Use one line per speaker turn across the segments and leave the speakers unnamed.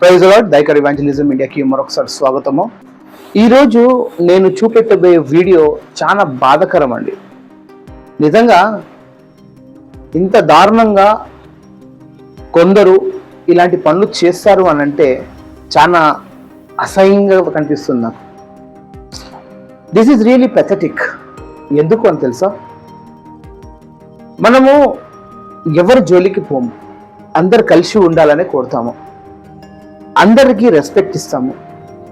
Praise lord దైకర్ evangelism ఇండియాకి మరొకసారి స్వాగతము. ఈరోజు నేను చూపెట్టబోయే వీడియో చాలా బాధకరం అండి. నిజంగా ఇంత దారుణంగా కొందరు ఇలాంటి పనులు చేస్తారు అని అంటే చాలా అసహ్యంగా కనిపిస్తుంది నాకు. దిస్ ఈజ్ రియలీ పెథటిక్ ఎందుకు అని తెలుసా? మనము ఎవరి జోలికి పోము అందరు కలిసి ఉండాలనే కోరుతాము. అందరికీ రెస్పెక్ట్ ఇస్తాము.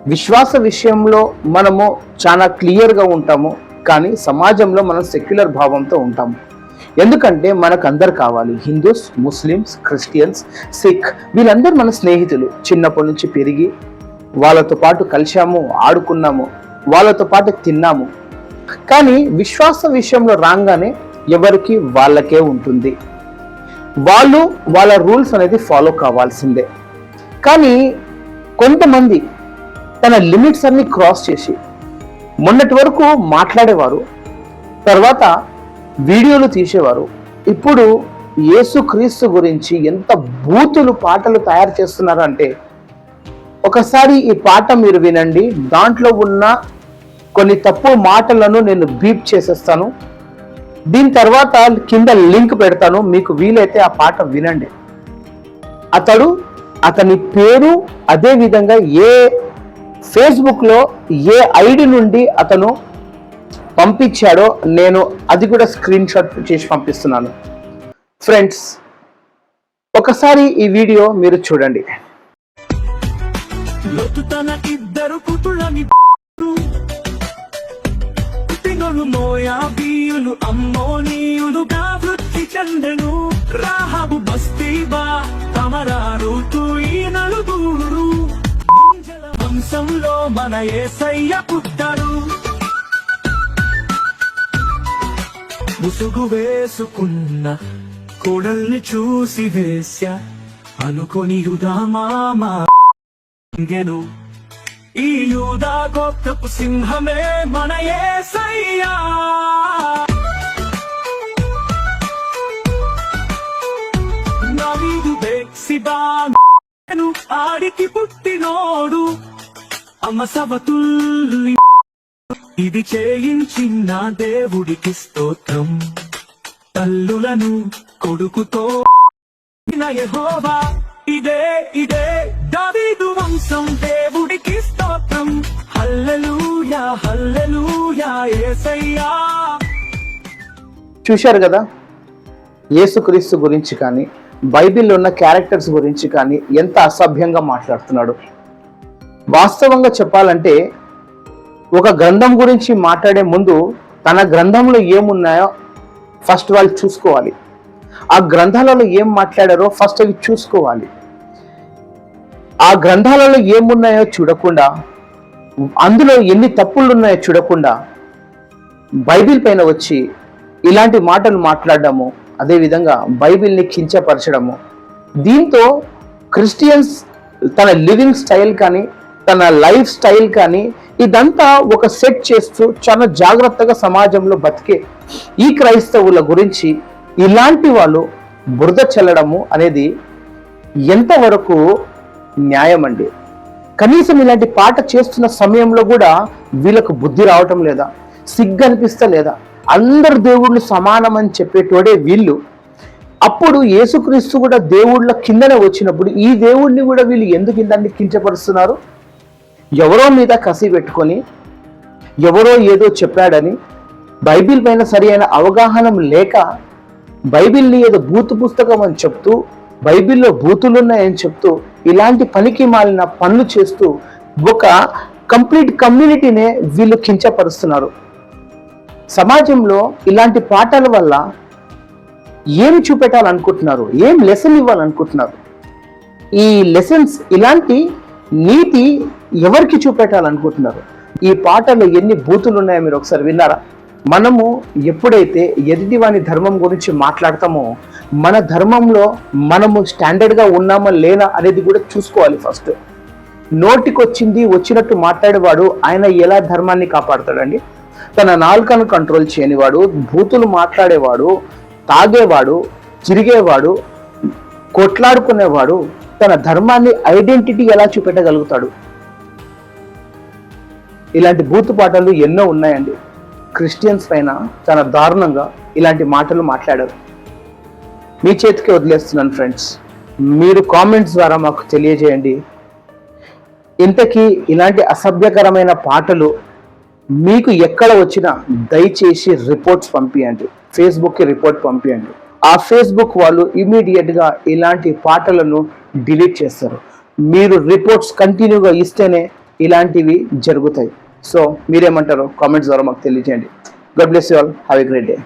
విశ్వాస విషయంలో మనము చాలా క్లియర్గా ఉంటాము కానీ సమాజంలో మనం సెక్యులర్ భావంతో ఉంటాము. ఎందుకంటే మనకు అందరు కావాలి. హిందూస్ ముస్లిమ్స్ క్రిస్టియన్స్ సిక్ వీళ్ళందరూ మన స్నేహితులు. చిన్నప్పటి నుంచి పెరిగి వాళ్ళతో పాటు కలిశాము ఆడుకున్నాము వాళ్ళతో పాటు తిన్నాము. కానీ విశ్వాస విషయంలో రాగానే ఎవరికి వాళ్ళకే ఉంటుంది. వాళ్ళు వాళ్ళ రూల్స్ అనేది ఫాలో కావాల్సిందే. కానీ కొంతమంది తన లిమిట్స్ అన్ని క్రాస్ చేసి మొన్నటి వరకు మాట్లాడేవారు తర్వాత వీడియోలు తీసేవారు. ఇప్పుడు యేసుక్రీస్తు గురించి ఎంత బూతులు పాటలు తయారు చేస్తున్నారంటే ఒకసారి ఈ పాట మీరు వినండి. దాంట్లో ఉన్న కొన్ని తప్పు మాటలను నేను బీప్ చేసేస్తాను. దీని తర్వాత కింద లింక్ పెడతాను. మీకు వీలైతే ఆ పాట వినండి. అతడు అతని పేరు అదే విధంగా ఏ ఫేస్బుక్లో ఏ ఐడి నుండి అతను పంపించాడో నేను అది కూడా స్క్రీన్ షాట్ చేసి పంపిస్తున్నాను. ఫ్రెండ్స్ ఒకసారి ఈ వీడియో మీరు చూడండి.
ఇద్దరు చంద్రను రాహబు బస్తీబా తమరారు ఈ నలుగురు. వంశంలో మన ఏసయ్య పుట్టాడు. ముసుగు వేసుకున్న కోడల్ని చూసి వేశ్య అనుకొని యుధామామా గెను ఈ యూదా గోప్తపు సింహమే మన ఏసయ్యా. బెక్సిబాను ఆడికి పుట్టినోడు. అమ్మ సవతుల్లి ఇది చేయించిన దేవుడికి స్తోత్రం. తల్లులను కొడుకుతో యెహోవా ఇదే ఇదే దావీదు వంశం దేవుడికి స్తోత్రం. హల్లెలూయా హల్లెలూయా యేసయ్యా
చూశారు కదా? యేసుక్రీస్తు గురించి కానీ బైబిల్లో ఉన్న క్యారెక్టర్స్ గురించి కానీ ఎంత అసభ్యంగా మాట్లాడుతున్నాడు. వాస్తవంగా చెప్పాలంటే ఒక గ్రంథం గురించి మాట్లాడే ముందు తన గ్రంథంలో ఏమున్నాయో ఫస్ట్ వాళ్ళు చూసుకోవాలి. ఆ గ్రంథాలలో ఏం మాట్లాడారో ఫస్ట్ అవి చూసుకోవాలి. ఆ గ్రంథాలలో ఏమున్నాయో చూడకుండా అందులో ఎన్ని తప్పులు ఉన్నాయో చూడకుండా బైబిల్ పైన వచ్చి ఇలాంటి మాటలు మాట్లాడడము అదేవిధంగా బైబిల్ని కించపరచడము దీంతో క్రిస్టియన్స్ తన లివింగ్ స్టైల్ కానీ తన లైఫ్ స్టైల్ కానీ ఇదంతా ఒక సెట్ చేస్తూ చాలా జాగ్రత్తగా సమాజంలో బతికే ఈ క్రైస్తవుల గురించి ఇలాంటి వాళ్ళు బురద చల్లడము అనేది ఎంతవరకు న్యాయం అండి కనీసం ఇలాంటి పాట చేస్తున్న సమయంలో కూడా వీళ్ళకు బుద్ధి రావటం లేదా? సిగ్గు అనిపిస్తలేదా? లేదా అందరు దేవుళ్ళు సమానం అని చెప్పేటోడే వీళ్ళు. అప్పుడు యేసుక్రీస్తు కూడా దేవుళ్ళ కిందనే వచ్చినప్పుడు ఈ దేవుడిని కూడా వీళ్ళు ఎందుకు ఇందాన్ని కించపరుస్తున్నారు? ఎవరో మీద కసి పెట్టుకొని ఎవరో ఏదో చెప్పాడని బైబిల్ పైన సరి అయిన అవగాహన లేక బైబిల్ని ఏదో బూతు పుస్తకం అని చెప్తూ బైబిల్లో బూతులున్నాయని చెప్తూ ఇలాంటి పనికి మాలిన పనులు చేస్తూ ఒక కంప్లీట్ కమ్యూనిటీనే వీళ్ళు కించపరుస్తున్నారు. సమాజంలో ఇలాంటి పాఠాల వల్ల ఏం చూపెట్టాలనుకుంటున్నారు? ఏం లెసన్ ఇవ్వాలనుకుంటున్నారు? ఈ లెసన్స్ ఇలాంటి నీతి ఎవరికి చూపెట్టాలనుకుంటున్నారు? ఈ పాటలో ఎన్ని బూతులు ఉన్నాయో మీరు ఒకసారి విన్నారా? మనము ఎప్పుడైతే ఎదుటివాని ధర్మం గురించి మాట్లాడతామో మన ధర్మంలో మనము స్టాండర్డ్గా ఉన్నామా లేనా అనేది కూడా చూసుకోవాలి ఫస్ట్ నోటికొచ్చింది వచ్చినట్టు మాట్లాడేవాడు ఆయన ఎలా ధర్మాన్ని కాపాడతాడండి? తన నాలుకను కంట్రోల్ చేయనివాడు బూతులు మాట్లాడేవాడు తాగేవాడు చిరిగేవాడు కొట్లాడుకునేవాడు తన ధర్మాన్ని ఐడెంటిటీ ఎలా చూపెట్టగలుగుతాడు? ఇలాంటి బూతు పాటలు ఎన్నో ఉన్నాయండి. క్రిస్టియన్స్ పైన చాలా దారుణంగా ఇలాంటి మాటలు మాట్లాడారు. మీ చేతికి వదిలేస్తున్నాను ఫ్రెండ్స్. మీరు కామెంట్స్ ద్వారా మాకు తెలియజేయండి. ఇంతకీ ఇలాంటి అసభ్యకరమైన పాటలు మీకు ఎక్కడ వచ్చినా దయచేసి రిపోర్ట్స్ పంపించండి ఫేస్బుక్కి రిపోర్ట్ పంపించండి ఆ ఫేస్బుక్ వాళ్ళు ఇమీడియట్గా ఇలాంటి పాటలను డిలీట్ చేస్తారు. మీరు రిపోర్ట్స్ కంటిన్యూగా ఇస్తేనే ఇలాంటివి జరుగుతాయి. సో మీరేమంటారో కామెంట్స్ ద్వారా మాకు తెలియజేయండి. God bless you all have a great day